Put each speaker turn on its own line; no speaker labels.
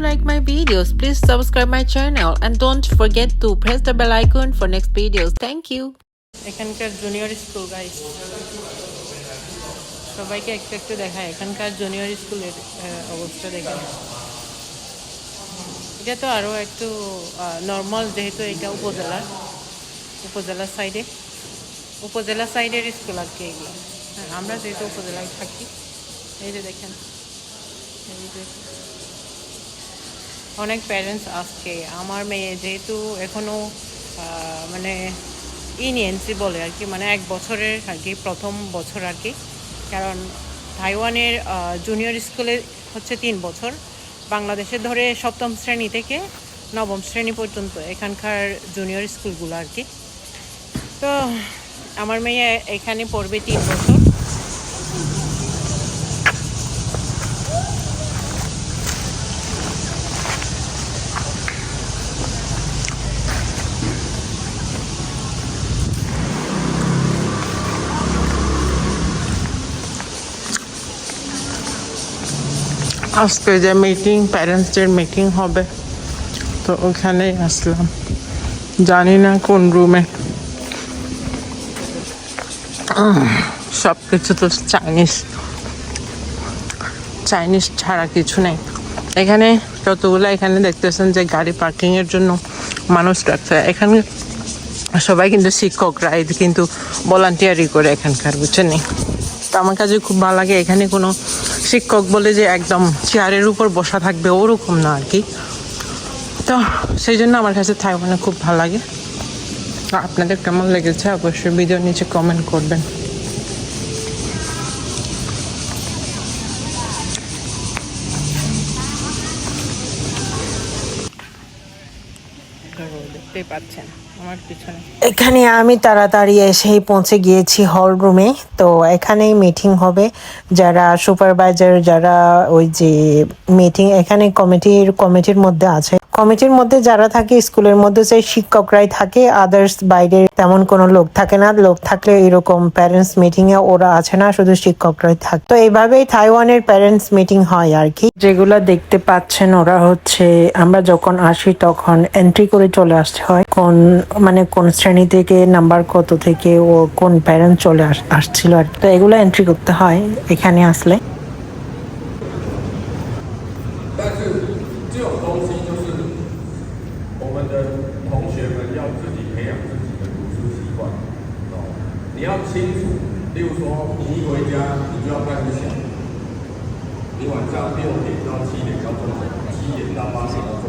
like my videos, please subscribe my channel and don't forget to press the bell icon for next videos. Thank you. এখানকার junior school guys সবাইকে একটু একটু দেখায় এখানকার junior স্কুলের অবস্থা দেখে এটা তো আরও একটু নর্মাল যেহেতু এটা উপজেলা। উপজেলার সাইডে উপজেলা সাইডের স্কুল আর কি এগুলো। হ্যাঁ আমরা যেহেতু উপজেলায় থাকি। এই যে দেখেন। এই যে অনেক প্যারেন্টস আসছে। আমার মেয়ে যেহেতু এখনও মানে ইনিয়েন্সি বলে আর কি মানে এক বছরের আর কি, প্রথম বছর আর কি। কারণ তাইওয়ানের জুনিয়র স্কুলে হচ্ছে তিন বছর। বাংলাদেশে ধরে সপ্তম শ্রেণি থেকে নবম শ্রেণি পর্যন্ত এখানকার জুনিয়র স্কুলগুলো আর কি। তো, আমার মেয়ে এখানে পড়বে তিন বছর। আজকে যে মিটিং প্যারেন্টসদের মিটিং হবে। তো ওখানেই আসলাম। জানি না কোন রুমে সব কিছু তো চাইনিজ চাইনিজ ছাড়া কিছু নেই। এখানে যতগুলো এখানে দেখতেছেন যে গাড়ি পার্কিংয়ের জন্য মানুষ রাখছে। এখানে সবাই কিন্তু শিক্ষকরা কিন্তু ভলান্টিয়ারি করে এখানকার, বুঝছেন তো আমার কাছে খুব ভালো লাগে এখানে কোনো শিক্ষক বলে যে একদম চেয়ারের উপর বসা থাকবে, ওরকম না আর কি। তো সেই জন্য আমার কাছে থাকবে খুব ভালো লাগে। আপনাদের কেমন লেগেছে? অবশ্যই ভিডিও নিচে কমেন্ট করবেন।
এখানে আমি তাড়াতাড়ি এসেই পৌঁছে গিয়েছি হল রুমে তো এখানেই মিটিং হবে। যারা সুপারভাইজার যারা ওই যে মিটিং এখানে কমিটির কমিটির মধ্যে আছে। কমিটির মধ্যে যারা থাকে, স্কুলের মধ্যে সেই শিক্ষকরাই থাকে। আদার্স বাইরে তেমন কোনো লোক থাকে না। লোক থাকলে এরকম প্যারেন্টস মিটিং এ ওরা আছে না, শুধু শিক্ষকরাই থাকে। তো এইভাবেই তাইওয়ানের প্যারেন্টস মিটিং হয় আর কি। যেগুলো দেখতে পাচ্ছেন ওরা হচ্ছে, আমরা যখন আসি তখন এন্ট্রি করে চলে আসতে হয়। কোন মানে কোন শ্রেণি থেকে নাম্বার কত থেকে, ও কোন প্যারেন্ট চলে আস- আসছিল আর তো এগুলো এন্ট্রি করতে হয় এখানে আসলে।
同学们要自己培养自己的读书习惯，哦，你要清楚，例如说你一回家，你就要开始想，你晚上六点到七点要做什么，七点到八点。